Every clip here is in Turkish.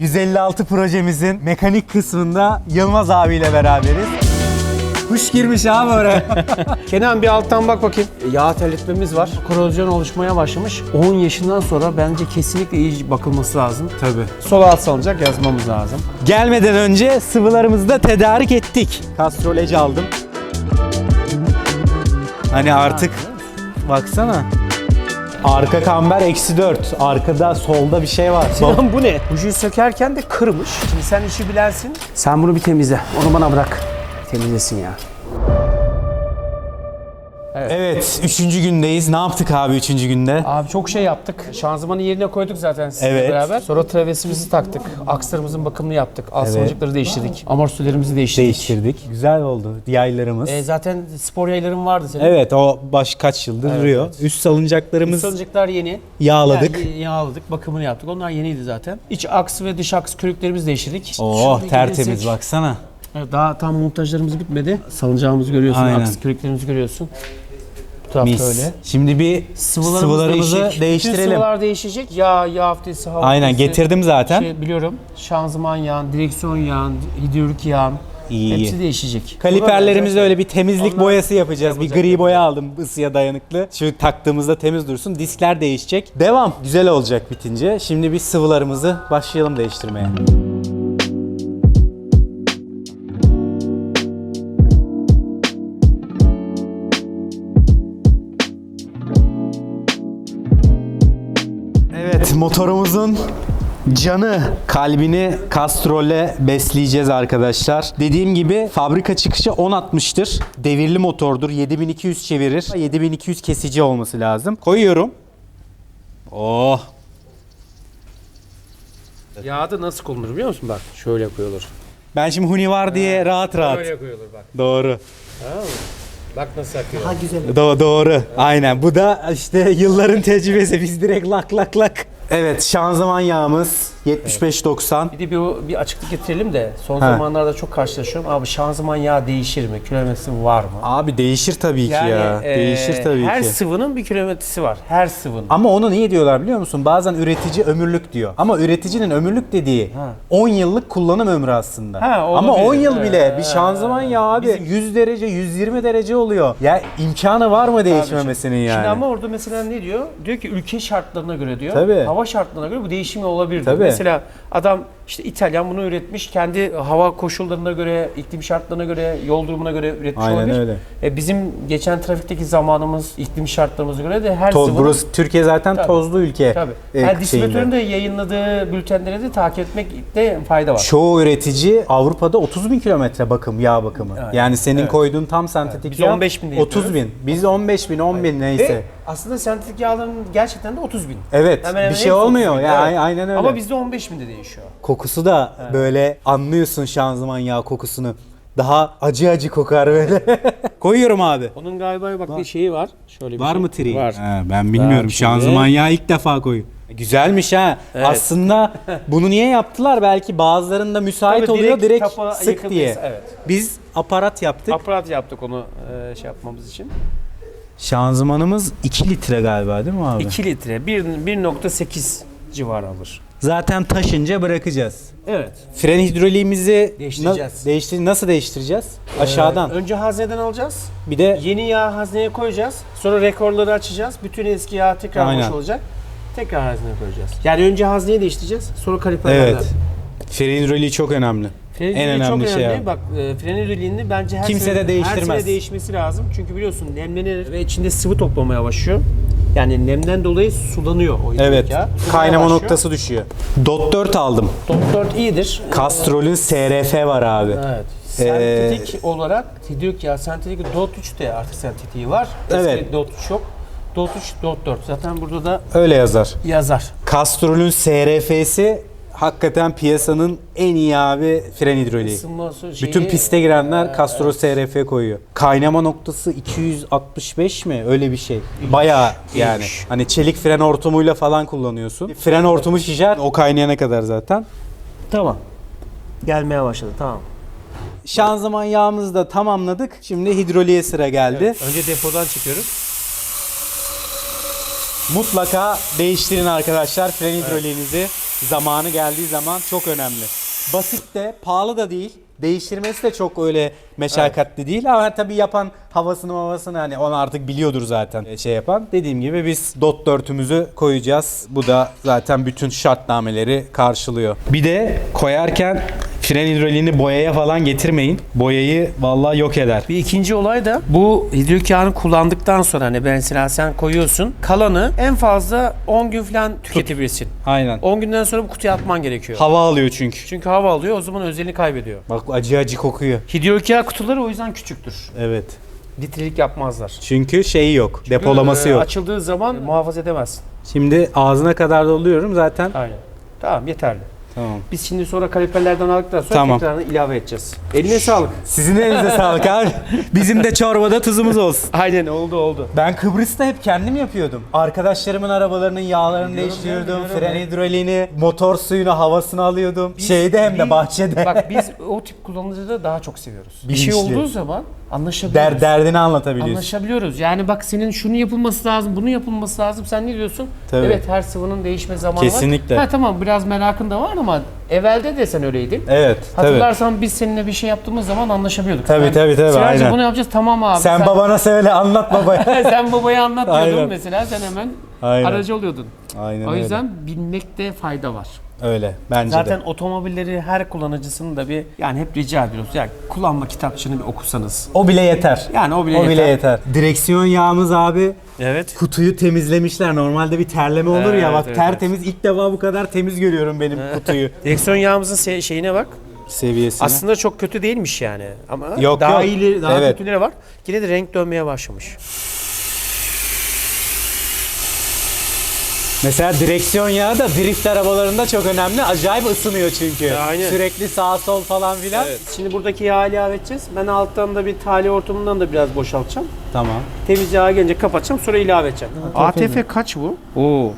156 projemizin mekanik kısmında Yılmaz abiyle beraberiz. Kuş girmiş abi oraya. Kenan bir alttan bak bakayım. Yağ terletmemiz var. Korozyon oluşmaya başlamış. 10 yaşından sonra bence kesinlikle iyi bakılması lazım. Tabii. Sol alt salıncak yazmamız lazım. Gelmeden önce sıvılarımızı da tedarik ettik. Kastroleci aldım. Hani artık baksana. Arka kamber eksi 4. Arkada solda bir şey var. Sinan bu ne? Bujiyi sökerken de kırmış. Şimdi sen işi bilensin. Sen bunu bir temizle. Onu bana bırak. Temizlesin ya. Evet, üçüncü gündeyiz. Ne yaptık abi üçüncü günde? Abi çok şey yaptık. Şanzımanı yerine koyduk zaten sizinle Evet. beraber. Sonra travesimizi taktık. Akslarımızın bakımını yaptık. Alt salıncakları değiştirdik. Amortisörlerimizi değiştirdik. Değiştirdik. Güzel oldu yaylarımız. E, zaten spor yayların vardı senin. Evet o baş kaç yıldır duruyor. Üst salıncaklarımız Salıncaklar yeni. yağladık. Yani yağladık, bakımını yaptık. Onlar yeniydi zaten. İç aks ve dış aks körüklerimizi değiştirdik. Oh Şöyle tertemiz gelirsek- baksana. Evet, daha tam montajlarımız bitmedi. Salıncağımızı görüyorsun, Aynen. aks körüklerimizi görüyorsun. Bu tarafta Mis. öyle. Şimdi bir Sıvılarımız sıvılarımızı değişik. Bütün değiştirelim. sıvılar değişecek. Yağ, yağ haftesi, hava Aynen haftesi. getirdim zaten. Şey, biliyorum. Şanzıman yağın, direksiyon yağın, hidrolik yağın. İyi. Hepsi değişecek. Kaliperlerimizde öyle bir temizlik Onlar boyası yapacağız. Bir gri boya aldım ısıya dayanıklı. Şu taktığımızda temiz dursun. Diskler değişecek. Devam. Güzel olacak bitince. Şimdi biz sıvılarımızı başlayalım değiştirmeye. Evet motorumuzun canı kalbini kastrole besleyeceğiz arkadaşlar. Dediğim gibi fabrika çıkışı 10.60'tır. Devirli motordur. 7200 çevirir. 7200 kesici olması lazım. Koyuyorum. Oh. Yağı da nasıl konulur biliyor musun? Bak şöyle koyulur. Ben şimdi huni var diye rahat rahat. Böyle koyulur bak. Doğru. Tamam mı? Bak nasıl akıyor. Do- doğru. Aynen. Bu da işte yılların tecrübesi. Biz direkt lak lak lak. Evet şanzıman yağımız 75-90. Bir de bir, bir açıklık getirelim de son Ha. zamanlarda çok karşılaşıyorum. Abi şanzıman yağı değişir mi? Kilometresi var mı? Abi değişir tabii ki ya. e, değişir tabii her ki. sıvının bir kilometresi var. Her sıvının. Ama onu niye diyorlar biliyor musun? Bazen üretici ömürlük diyor. Ama üreticinin ömürlük dediği Ha. 10 yıllık kullanım ömrü aslında. Ha, Ama olabilir. 10 yıl bile bir şanzıman ya abi Bizim- 100 derece 120 derece oluyor. Ya imkanı var mı değişmemesinin yani? Şimdi ama orada mesela ne diyor? Diyor ki ülke şartlarına göre diyor. Tabii. Hava şartlarına göre bu değişimi olabilir. Tabii. Mesela adam işte İtalyan bunu üretmiş. Kendi hava koşullarına göre, iklim şartlarına göre, yol durumuna göre üretmiş Aynen olabilir. öyle. E bizim geçen trafikteki zamanımız, iklim şartlarımıza göre de her Toz, sıvının- burası Türkiye zaten Tabii. tozlu ülke. Tabii. e, Her distribütörün de yayınladığı bültenleri de takip etmekte fayda var. Çoğu üretici Avrupa'da 30 bin kilometre bakım, yağ bakımı. Evet. Yani senin Evet. koyduğun tam sentetik Biz yağ 15 bin de 30 bin. Biz 15 bin, 10 bin neyse. Ve aslında sentetik yağların gerçekten de 30 bin. Evet, bir şey hepsi 30 olmuyor. bin, Ya, aynen öyle. Ama bizde 15 binde değişiyor. Kokusu da böyle anlıyorsun şanzıman yağ kokusunu. Daha acı acı kokar böyle. Koyuyorum abi. Onun galiba bak bir şeyi var. Şöyle bir Var şey. mı tri? Var. Ha, ben bilmiyorum. şimdi. Şanzıman yağı ilk defa koy. Güzelmiş ha. Evet. Aslında bunu niye yaptılar? Belki bazılarında müsait Tabii oluyor direkt tapa sık diye. Evet. Biz aparat yaptık. Aparat yaptık onu e, şey yapmamız için. Şanzımanımız 2 litre galiba değil mi abi? 2 litre, bir- 1.8 civarı alır. Zaten taşınca bırakacağız. Evet. Fren hidroliğimizi Değiştireceğiz. na- değiştir nasıl değiştireceğiz? Aşağıdan. Ee, önce hazneden alacağız. Bir de Yeni yağ hazneye koyacağız. Sonra rekorları açacağız. Bütün eski yağ tekrar boş olacak. Tekrar hazneye koyacağız. Yani önce hazneyi değiştireceğiz. Sonra kaliperlerden. evet. Fren hidroliği çok önemli. Fren En hidroliği önemli çok şey önemli. abi. Bak e, fren hidroliğini bence her Kimse sene, de değiştirmez. Her sene değişmesi lazım. Çünkü biliyorsun nemlenir ve içinde sıvı toplamaya başlıyor. Yani nemden dolayı sulanıyor o Evet. Sulamaya Kaynama noktası düşüyor. Dot 4 aldım. Dot 4 iyidir. Castrol'ün SRF var abi. Evet. Sentetik olarak hidrolik yağ sentetik Dot 3 de artık sentetiği var. Eski Evet. Dot 3 yok. Dot 3, Dot 4. Zaten burada da Öyle yazar. yazar. Castrol'ün SRF'si hakikaten piyasanın en iyi abi fren hidroliği. Şeyi, Bütün piste girenler Castrol SRF koyuyor. Kaynama noktası 265 mi? Öyle bir şey. Bayağı yani. Hani çelik fren hortumuyla falan kullanıyorsun. Fren hortumu şişer o kaynayana kadar zaten. Tamam. Gelmeye başladı tamam. Şanzıman yağımızı da tamamladık. Şimdi hidroliğe sıra geldi. Önce depodan çıkıyoruz. Mutlaka değiştirin arkadaşlar fren hidroliğinizi. Zamanı geldiği zaman çok önemli. Basit de pahalı da değil. Değiştirmesi de çok öyle meşakkatli değil ama tabii yapan havasını havasını hani onu artık biliyordur zaten e, şey yapan. Dediğim gibi biz dot dörtümüzü koyacağız. Bu da zaten bütün şartnameleri karşılıyor. Bir de koyarken fren hidroliğini boyaya falan getirmeyin. Boyayı vallahi yok eder. Bir ikinci olay da bu hidrolik yağını kullandıktan sonra hani mesela sen koyuyorsun kalanı en fazla 10 gün falan tüketebilirsin. Aynen. 10 günden sonra bu kutuya atman gerekiyor. Hava alıyor çünkü. Çünkü hava alıyor o zaman özelliğini kaybediyor. Bak acı acı kokuyor. Hidrolik yağ kutuları o yüzden küçüktür. Evet. Litrelik yapmazlar. Çünkü şeyi yok. depolaması Ee, yok. Açıldığı zaman muhafaza edemezsin. Şimdi ağzına kadar doluyorum zaten. Aynen. Tamam yeterli. Tamam. Biz şimdi sonra kaliperlerden aldıktan sonra Tamam. tekrarını ilave edeceğiz. Eline sağlık. Sizin elinize sağlık abi. Bizim de çorbada tuzumuz olsun. Aynen oldu oldu. Ben Kıbrıs'ta hep kendim yapıyordum. Arkadaşlarımın arabalarının yağlarını değiştiriyordum. biliyorum Fren ben. hidroliğini, motor suyunu, havasını alıyordum. Şeyde hem de biz- bahçede. Bak biz o tip kullanıcıları daha çok seviyoruz. Bir şey Bilinçli. olduğu zaman anlaşabiliyoruz. Der, derdini anlatabiliyorsun. Anlaşabiliyoruz. Yani bak senin şunu yapılması lazım, bunu yapılması lazım. Sen ne diyorsun? Tabii. Evet her sıvının değişme zamanı Kesinlikle. var. Ha tamam biraz merakın da var ama evvelde de sen öyleydin. Evet, tabii. Hatırlarsan biz seninle bir şey yaptığımız zaman anlaşabiliyorduk. Tabii, Yani, tabii, tabii, Sinancığım aynen. bunu yapacağız tamam abi. Sen babana söyle, anlat babaya. sen babaya anlat diyordun Aynen. mesela sen hemen Aynen. aracı oluyordun. Aynen o öyle. yüzden bilmekte fayda var. Öyle, bence Zaten de. otomobilleri her kullanıcısının da bir yani hep rica ediyoruz. Yani kullanma kitapçığını bir okusanız. O bile yeter. Yani o bile o bile yeter. yeter. Direksiyon yağımız abi Evet. kutuyu temizlemişler. Normalde bir terleme olur ya Evet, bak evet, tertemiz ilk defa bu kadar temiz görüyorum benim kutuyu Direksiyon yağımızın se- şeyine bak. seviyesine. Aslında çok kötü değilmiş yani. Ama Yok, daha yok. iyileri, daha Evet. kötüleri var. Yine de renk dönmeye başlamış. Mesela direksiyon yağı da drift arabalarında çok önemli. Acayip ısınıyor çünkü. Aynen. Sürekli sağ sol falan filan. Şimdi buradaki yağı ilave edeceğiz. Ben alttan da bir tali hortumundan da biraz boşaltacağım. Tamam. Temiz yağ gelince kapatacağım sonra ilave edeceğim. ATF kaç bu? Oo.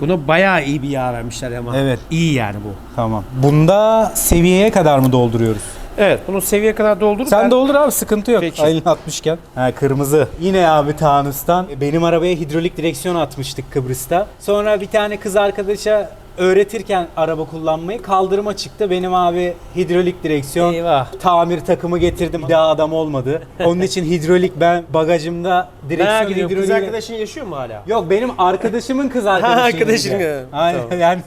Buna bayağı iyi bir yağ vermişler ama. Evet. İyi yani bu. Tamam. Bunda seviyeye kadar mı dolduruyoruz? Evet. Bunu seviye kadar doldur. Sen Ben- doldur abi sıkıntı yok. Peki. Elini atmışken. Ha kırmızı. Yine abi Tanus'tan. Benim arabaya hidrolik direksiyon atmıştık Kıbrıs'ta. Sonra bir tane kız arkadaşa öğretirken araba kullanmayı kaldırıma çıktı. Benim abi hidrolik direksiyon Eyvah. tamir takımı getirdim. Bir daha adam olmadı. Onun için hidrolik ben bagajımda direksiyon ediyorum. Kız hidroliği... arkadaşın yaşıyor mu hala? Yok benim arkadaşımın kız arkadaşı. arkadaşın, Aynen tamam. yani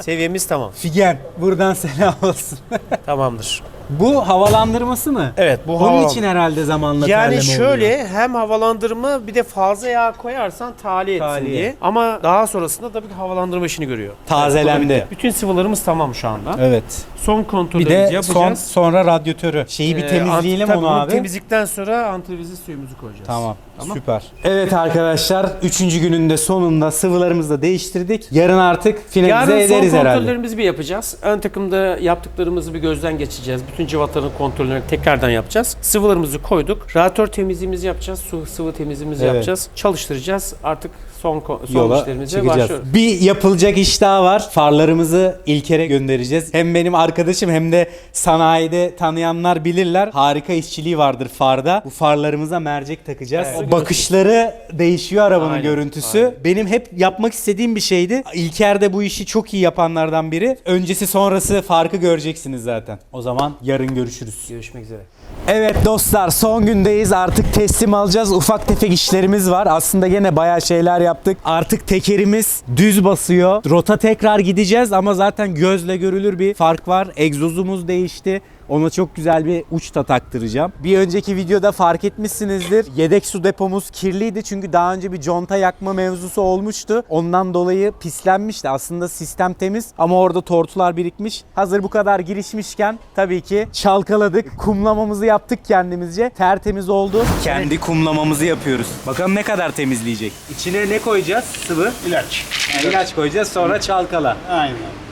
Seviyemiz tamam. Figen buradan selam olsun. Tamamdır. Bu havalandırması mı? Evet bu Onun havalandırma. için herhalde zamanla Yani terleme şöyle oluyor. hem havalandırma bir de fazla yağ koyarsan tahliye etsin Tahliye. diye. Ama daha sonrasında tabii ki havalandırma işini görüyor. Tazelendi. Bütün sıvılarımız tamam şu anda. Evet. Son Bir kontrollerimizi de yapacağız. son sonra radyatörü. Şeyi bir Ee, temizleyelim ant- tabii onu bunu abi. Temizlikten sonra antivizli suyumuzu koyacağız. Tamam. Süper. Evet arkadaşlar 3. gününde sonunda sıvılarımızı da değiştirdik. Yarın artık finalize Yarın son ederiz herhalde. kontrollerimizi bir yapacağız. Ön takımda yaptıklarımızı bir gözden geçireceğiz. Bütün cıvataların kontrollerini tekrardan yapacağız. Sıvılarımızı koyduk. Radyatör temizliğimizi yapacağız. Su sıvı temizliğimizi Evet. yapacağız. Çalıştıracağız. Artık son son yola işlerimize çıkacağız. başlıyoruz. Bir yapılacak iş daha var. Farlarımızı İlker'e göndereceğiz. Hem benim arkadaşım hem de sanayide tanıyanlar bilirler. Harika işçiliği vardır farda. Bu farlarımıza mercek takacağız. Evet. O bakışları değişiyor arabanın Aynen, görüntüsü. aynen. Benim hep yapmak istediğim bir şeydi. İlker de bu işi çok iyi yapanlardan biri. Öncesi sonrası farkı göreceksiniz zaten. O zaman yarın görüşürüz. Görüşmek üzere. Evet dostlar son gündeyiz. Artık teslim alacağız. Ufak tefek işlerimiz var. Aslında gene bayağı şeyler yaptık. Artık tekerimiz düz basıyor. Rota tekrar gideceğiz ama zaten gözle görülür bir fark var. Egzozumuz değişti ona çok güzel bir uç da taktıracağım. Bir önceki videoda fark etmişsinizdir. Yedek su depomuz kirliydi çünkü daha önce bir conta yakma mevzusu olmuştu. Ondan dolayı pislenmişti. Aslında sistem temiz ama orada tortular birikmiş. Hazır bu kadar girişmişken tabii ki çalkaladık. Kumlamamızı yaptık kendimizce. Tertemiz oldu. Kendi kumlamamızı yapıyoruz. Bakalım ne kadar temizleyecek. İçine ne koyacağız? Sıvı. İlaç. Yani ilaç koyacağız sonra çalkala. Aynen.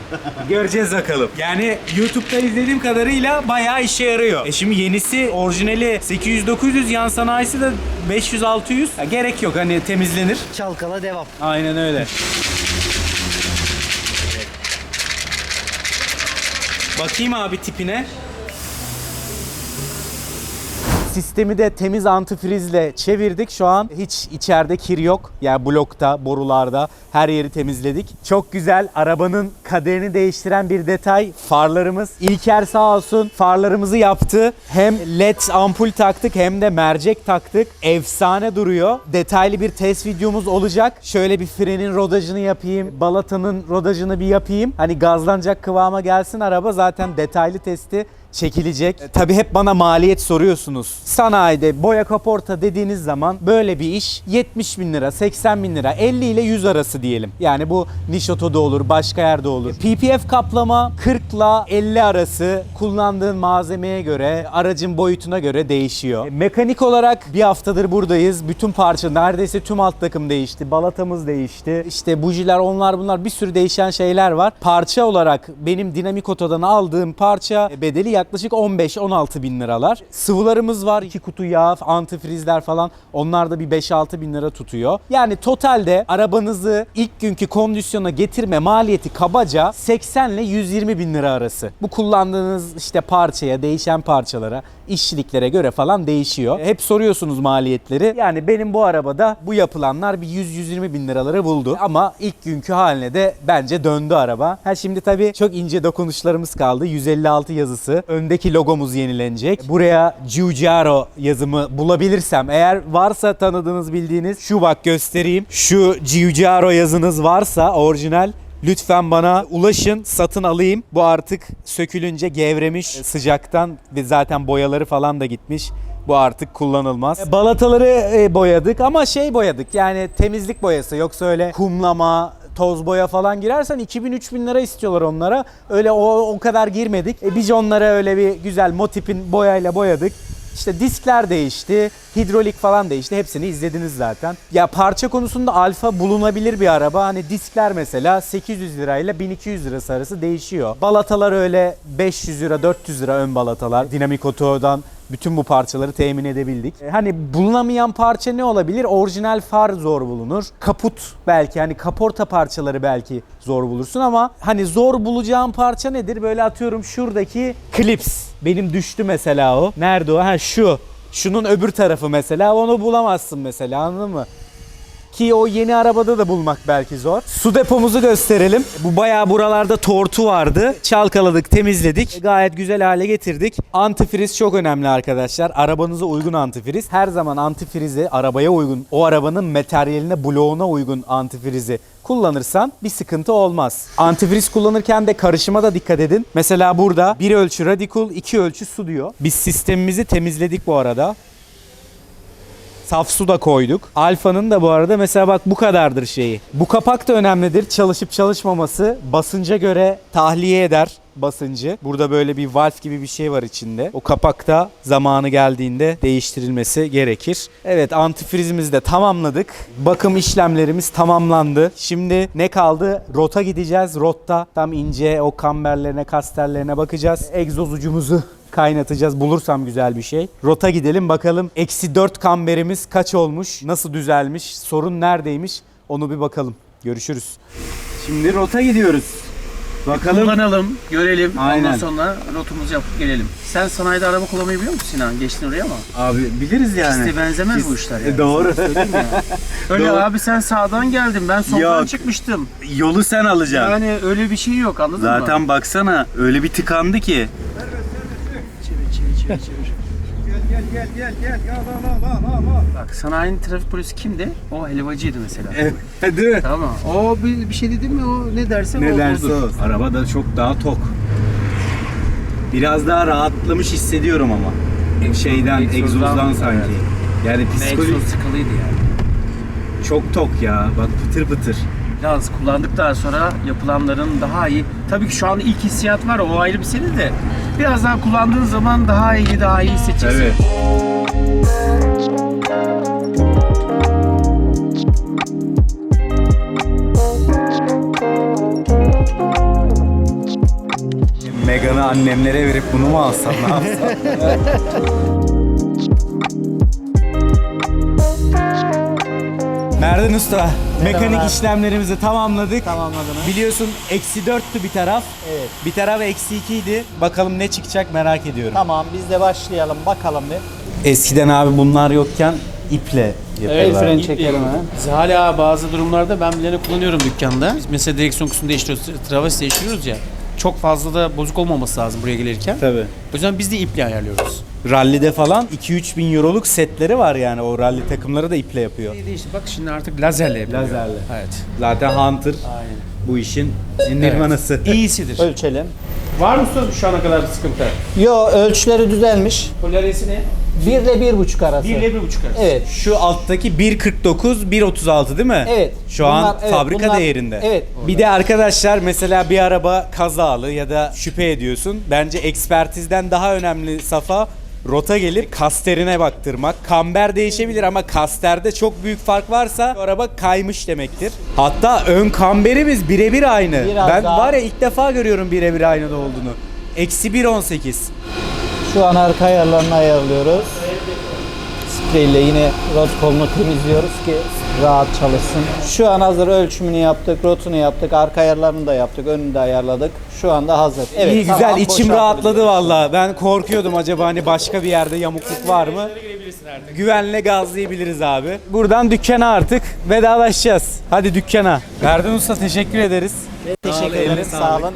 Göreceğiz bakalım. Yani YouTube'da izlediğim kadarıyla bayağı işe yarıyor. E şimdi yenisi orijinali 800-900 yan sanayisi de 500-600. Ya gerek yok hani temizlenir. Çalkala devam. Aynen öyle. Bakayım abi tipine. Sistemi de temiz antifrizle çevirdik. Şu an hiç içeride kir yok. Yani blokta, borularda her yeri temizledik. Çok güzel. Arabanın kaderini değiştiren bir detay. Farlarımız. İlker sağ olsun farlarımızı yaptı. Hem led ampul taktık hem de mercek taktık. Efsane duruyor. Detaylı bir test videomuz olacak. Şöyle bir frenin rodajını yapayım. Balatanın rodajını bir yapayım. Hani gazlanacak kıvama gelsin araba. Zaten detaylı testi çekilecek. E, Tabii hep bana maliyet soruyorsunuz. Sanayide boya kaporta dediğiniz zaman böyle bir iş 70 bin lira, 80 bin lira, 50 ile 100 arası diyelim. Yani bu Nişoto'da olur, başka yerde olur. PPF kaplama 40 ile 50 arası kullandığın malzemeye göre, aracın boyutuna göre değişiyor. E, Mekanik olarak bir haftadır buradayız. Bütün parça, neredeyse tüm alt takım değişti. Balatamız değişti. İşte bujiler, onlar bunlar bir sürü değişen şeyler var. Parça olarak benim Dinamik Oto'dan aldığım parça bedeli yaklaşık 15-16 bin liralar. Sıvılarımız var. iki kutu yağ, antifrizler falan. Onlar da bir 5-6 bin lira tutuyor. Yani totalde arabanızı ilk günkü kondisyona getirme maliyeti kabaca 80 ile 120 bin lira arası. Bu kullandığınız işte parçaya, değişen parçalara, işçiliklere göre falan değişiyor. Hep soruyorsunuz maliyetleri. Yani benim bu arabada bu yapılanlar bir 100-120 bin liraları buldu. Ama ilk günkü haline de bence döndü araba. Ha şimdi tabii çok ince dokunuşlarımız kaldı. 156 yazısı. Öndeki logomuz yenilenecek. Buraya Giugiaro yazımı bulabilirsem eğer varsa tanıdığınız bildiğiniz şu bak göstereyim. Şu Giugiaro yazınız varsa orijinal Lütfen bana ulaşın, satın alayım. Bu artık sökülünce gevremiş sıcaktan ve zaten boyaları falan da gitmiş. Bu artık kullanılmaz. E, Balataları e, boyadık ama şey boyadık yani temizlik boyası yoksa öyle kumlama, toz boya falan girersen 2000-3000 lira istiyorlar onlara. Öyle o, o kadar girmedik. E, biz onlara öyle bir güzel motipin boyayla boyadık. İşte diskler değişti, hidrolik falan değişti. Hepsini izlediniz zaten. Ya parça konusunda Alfa bulunabilir bir araba. Hani diskler mesela 800 lirayla 1200 lirası arası değişiyor. Balatalar öyle 500 lira, 400 lira ön balatalar. Dinamik Oto'dan bütün bu parçaları temin edebildik. E, Hani bulunamayan parça ne olabilir? Orijinal far zor bulunur. Kaput belki hani kaporta parçaları belki zor bulursun ama hani zor bulacağın parça nedir? Böyle atıyorum şuradaki klips. Benim düştü mesela o. Nerede o? Ha şu. Şunun öbür tarafı mesela onu bulamazsın mesela anladın mı? Ki o yeni arabada da bulmak belki zor. Su depomuzu gösterelim. Bu bayağı buralarda tortu vardı. Çalkaladık, temizledik. Gayet güzel hale getirdik. Antifriz çok önemli arkadaşlar. Arabanıza uygun antifriz. Her zaman antifrizi arabaya uygun, o arabanın materyaline, bloğuna uygun antifrizi kullanırsan bir sıkıntı olmaz. Antifriz kullanırken de karışıma da dikkat edin. Mesela burada bir ölçü radikul, iki ölçü su diyor. Biz sistemimizi temizledik bu arada. Saf su da koyduk. Alfa'nın da bu arada mesela bak bu kadardır şeyi. Bu kapak da önemlidir. Çalışıp çalışmaması basınca göre tahliye eder basıncı. Burada böyle bir valf gibi bir şey var içinde. O kapakta zamanı geldiğinde değiştirilmesi gerekir. Evet antifrizimizi de tamamladık. Bakım işlemlerimiz tamamlandı. Şimdi ne kaldı? Rota gideceğiz. Rotta tam ince o kamberlerine, kasterlerine bakacağız. Egzoz ucumuzu kaynatacağız. Bulursam güzel bir şey. Rota gidelim bakalım. Eksi 4 kamberimiz kaç olmuş? Nasıl düzelmiş? Sorun neredeymiş? Onu bir bakalım. Görüşürüz. Şimdi rota gidiyoruz. Bakalım. Kullanalım, görelim. Aynen. Ondan sonra rotumuzu yapıp gelelim. Sen sanayide araba kullanmayı biliyor musun Sinan? Geçtin oraya mı? Abi biliriz yani. İşte benzemez bu işler yani. E, Doğru. Söyleyeyim mi? Öyle Doğru. abi sen sağdan geldin ben soldan Yok. çıkmıştım. Yolu sen alacaksın. Yani öyle bir şey yok anladın mı? Zaten baksana öyle bir tıkandı ki. Çevir çevir. Gel gel gel gel gel al al al al al. Bak sanayinin trafik polisi kimdi? O helvacıydı mesela. Evet, değil mi? Tamam. O bir, bir şey dedi mi o ne derse Ne o derse odur. o. Araba da çok daha tok. Biraz daha rahatlamış hissediyorum ama. Şeyden, Egzozdan sanki. Yani Ve psikoloji egzoz sıkılıydı yani. çok tok ya. Bak pıtır pıtır. Biraz kullandıktan sonra yapılanların daha iyi. Tabii ki şu an ilk hissiyat var o ayrı bir seni de. Biraz daha kullandığın zaman daha iyi daha iyi hissedeceksin. Evet. Megan'ı annemlere verip bunu mu alsam ne yapsam? Merdan Usta, mekanik işlemlerimizi tamamladık. Tamamladınız. Biliyorsun eksi dörttü bir taraf. Evet. Bir taraf eksi ikiydi. Bakalım ne çıkacak merak ediyorum. Tamam biz de başlayalım bakalım bir. Eskiden abi bunlar yokken iple El yapıyorlar. freni çekelim ha. Biz hala bazı durumlarda ben bilene kullanıyorum dükkanda. Biz mesela direksiyon kutusunu değiştiriyoruz, traves değiştiriyoruz ya. Çok fazla da bozuk olmaması lazım buraya gelirken. Tabii. O yüzden biz de iple ayarlıyoruz. Rallide falan 2-3 bin euroluk setleri var yani o rally takımları da iple yapıyor. Değişti bak şimdi artık lazerle yapılıyor. Lazerle. Evet. Zaten Hunter Aynen. bu işin nirvanası. İyisidir. Ölçelim. Var mı şu ana kadar sıkıntı? Yo ölçüleri düzelmiş. Polaresi ne? 1 ile 1,5 arası. 1 ile 1,5 arası. Evet. Şu alttaki 1.49, 1.36 değil mi? Evet. Şu an Bunlar- evet, fabrika bunlar- değerinde. Evet. Bir de arkadaşlar mesela bir araba kazalı ya da şüphe ediyorsun. Bence ekspertizden daha önemli safa rota gelip kasterine baktırmak. Kamber değişebilir ama kasterde çok büyük fark varsa araba kaymış demektir. Hatta ön kamberimiz birebir aynı. Biraz ben daha- var ya ilk defa görüyorum birebir aynı da olduğunu. Eksi 1.18. Şu an arka ayarlarını ayarlıyoruz. Spreyle yine rot kolunu temizliyoruz ki rahat çalışsın. Şu an hazır ölçümünü yaptık, rotunu yaptık, arka ayarlarını da yaptık, önünü de ayarladık. Şu anda hazır. Evet, İyi güzel tamam, içim rahatladı valla. Ben korkuyordum acaba hani başka bir yerde yamukluk var mı? Güvenle gazlayabiliriz abi. Buradan dükkana artık vedalaşacağız. Hadi dükkana. Verdun Usta teşekkür ederiz. Teşekkür ederiz. Sağ olun.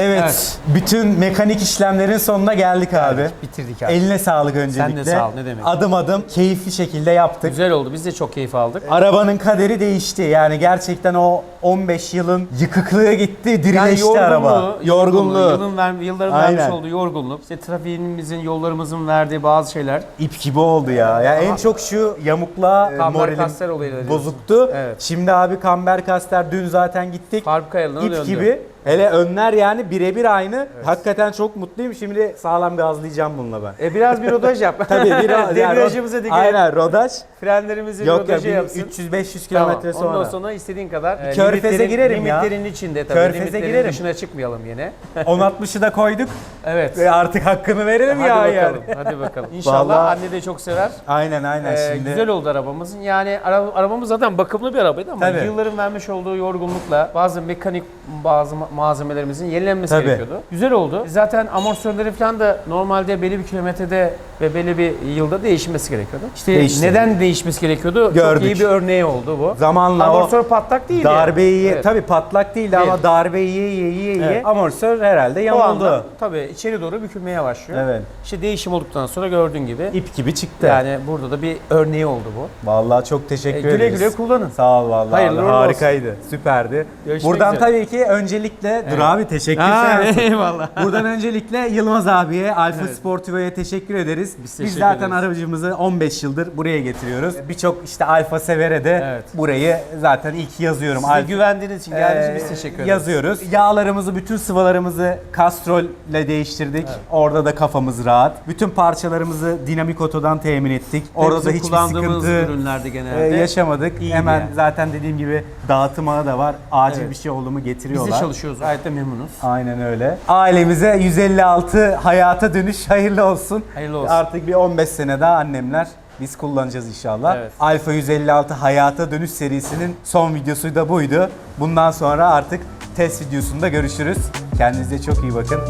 Evet, bütün mekanik işlemlerin sonuna geldik abi. bitirdik abi. Eline sağlık öncelikle. sağ ol, ne demek. Adım adım keyifli şekilde yaptık. Güzel oldu. Biz de çok keyif aldık. Arabanın kaderi değişti. Yani gerçekten o 15 yılın yıkıklığı gitti, dirileşti yorgunluğu, araba. Yorgunluğu. Yılın ver, yılların Aynen. vermiş olduğu yorgunluk. İşte trafiğimizin, yollarımızın verdiği bazı şeyler. İp gibi oldu ya. Ya en çok şu yamukla e, Kamber moralim kaster olayları diyorsun. bozuktu. Evet. Şimdi abi kamber kaster dün zaten gittik. Fabrika ayarlarına İp döndü. gibi. Hele önler yani birebir aynı. Hakikaten çok mutluyum. Şimdi sağlam gazlayacağım bununla ben. E biraz bir rodaj yap. Tabii bir yani Debriyajımıza dikkat et. Aynen rodaj. Frenlerimizi Yok ya bir yapsın. 300-500 Tamam. kilometre sonra. Ondan sonra istediğin kadar e, Körfez'e limitlerin- girerim ya. Limitlerin içinde tabii. Körfez'e limitlerin girerim. dışına çıkmayalım yine. 10-60'ı da koyduk. Evet. Ve artık hakkını verelim Hadi ya bakalım. yani. Hadi bakalım. İnşallah Vallahi- anne de çok sever. Aynen aynen Ee, şimdi. Güzel oldu arabamız. Yani ara- arabamız zaten bakımlı bir arabaydı ama Tabii. yılların vermiş olduğu yorgunlukla bazı mekanik bazı ma- malzemelerimizin yenilenmesi Tabii. gerekiyordu. Güzel oldu. Zaten amortisörleri falan da normalde belli bir kilometrede ve belli bir yılda değişmesi gerekiyordu. İşte Değişti. neden değişmesi gerekiyordu? Gördük. Çok iyi bir örneği oldu bu. Zamanla o Amortisör patlak değil darbeyi yani. Evet. tabii patlak değildi Değil. ama darbeyi yiye yiye yiye Evet. amortisör herhalde O anda yamuldu. tabii içeri doğru bükülmeye başlıyor. Evet. İşte değişim olduktan sonra gördüğün gibi İp gibi çıktı. yani burada da bir örneği oldu bu. Vallahi çok teşekkür E, güle ederiz. güle kullanın. Sağ ol vallahi. Hayırlı Harikaydı. Süperdi. Görüşmek Buradan üzere. tabii ki öncelikle dur abi teşekkür sensin. eyvallah. Buradan öncelikle Yılmaz abiye, Alfa Sportivo'ya teşekkür ederiz. Biz, teşekkür zaten ederiz. aracımızı 15 yıldır buraya getiriyoruz. Birçok işte Alfa severe de Evet. burayı zaten ilk yazıyorum. Size Alfa- güvendiğiniz için geldiğiniz için Ee, biz teşekkür ederiz. Yazıyoruz. Yağlarımızı, bütün sıvılarımızı Castrol ile değiştirdik. Orada da kafamız rahat. Bütün parçalarımızı Dinamik Oto'dan temin ettik. Orada da hiçbir kullandığımız sıkıntı ürünlerde e, genelde. yaşamadık. İyiydi Hemen yani. zaten dediğim gibi dağıtım ağı da var. Acil Evet. bir şey oldu mu Biz de getiriyorlar. çalışıyoruz. Gayet de memnunuz. Aynen öyle. Ailemize 156 hayata dönüş hayırlı olsun. Hayırlı olsun. Artık bir 15 sene daha annemler biz kullanacağız inşallah. Evet. Alfa 156 hayata dönüş serisinin son videosu da buydu. Bundan sonra artık test videosunda görüşürüz. Kendinize çok iyi bakın.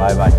Bay bay.